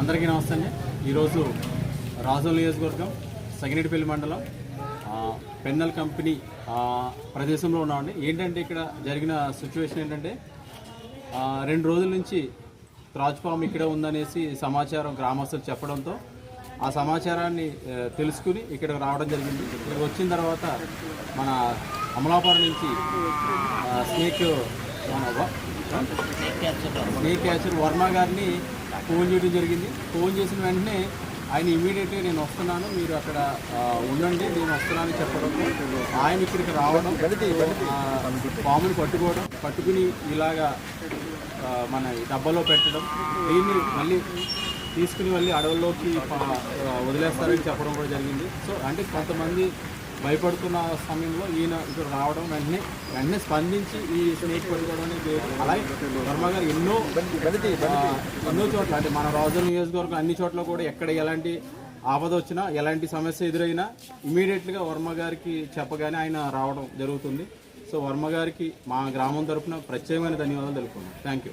అందరికీ నమస్తే అండి. ఈరోజు రాజోల్ నియోజకవర్గం సగినేటిపల్లి మండలం పెన్నల్ కంపెనీ ప్రదేశంలో ఉన్నామండి. ఏంటంటే ఇక్కడ జరిగిన సిచ్యువేషన్ ఏంటంటే రెండు రోజుల నుంచి త్రాచుపాము ఇక్కడ ఉందనేసి సమాచారం గ్రామస్తులు చెప్పడంతో ఆ సమాచారాన్ని తెలుసుకుని ఇక్కడ రావడం జరిగింది. ఇక్కడికి వచ్చిన తర్వాత మన అమలాపురం నుంచి స్నేక్ మన స్నేక్ క్యాచర్ వర్మ గారిని ఫోన్ చేయడం జరిగింది. ఫోన్ చేసిన వెంటనే ఆయన ఇమీడియట్గా నేను వస్తున్నాను. మీరు అక్కడ ఉండండి. నేను వస్తున్నాను చెప్పడం. ఆయన ఇక్కడికి రావడం పాముని పట్టుకోవడం పట్టుకుని ఇలాగా మన డబ్బాలో పెట్టడం దీన్ని మళ్ళీ తీసుకుని మళ్ళీ అడవుల్లోకి వదిలేస్తారని చెప్పడం కూడా జరిగింది. సో అంటే కొంతమంది భయపడుతున్న సమయంలో ఈయన ఇక్కడ రావడం వెంటనే వెంటనే స్పందించి ఈ స్నేక్ పట్టుకోవడం అనేది అలాగే వర్మ గారు ఎన్నో ఎన్నో చోట్ల అంటే మన రాజు నియోజకవర్గం అన్ని చోట్ల కూడా ఎక్కడ ఎలాంటి ఆపద వచ్చినా ఎలాంటి సమస్య ఎదురైనా ఇమీడియట్గా వర్మ గారికి చెప్పగానే ఆయన రావడం జరుగుతుంది. సో వర్మ గారికి మా గ్రామం తరపున ప్రత్యేకమైన ధన్యవాదాలు తెలుపుకున్నాం థ్యాంక్ యూ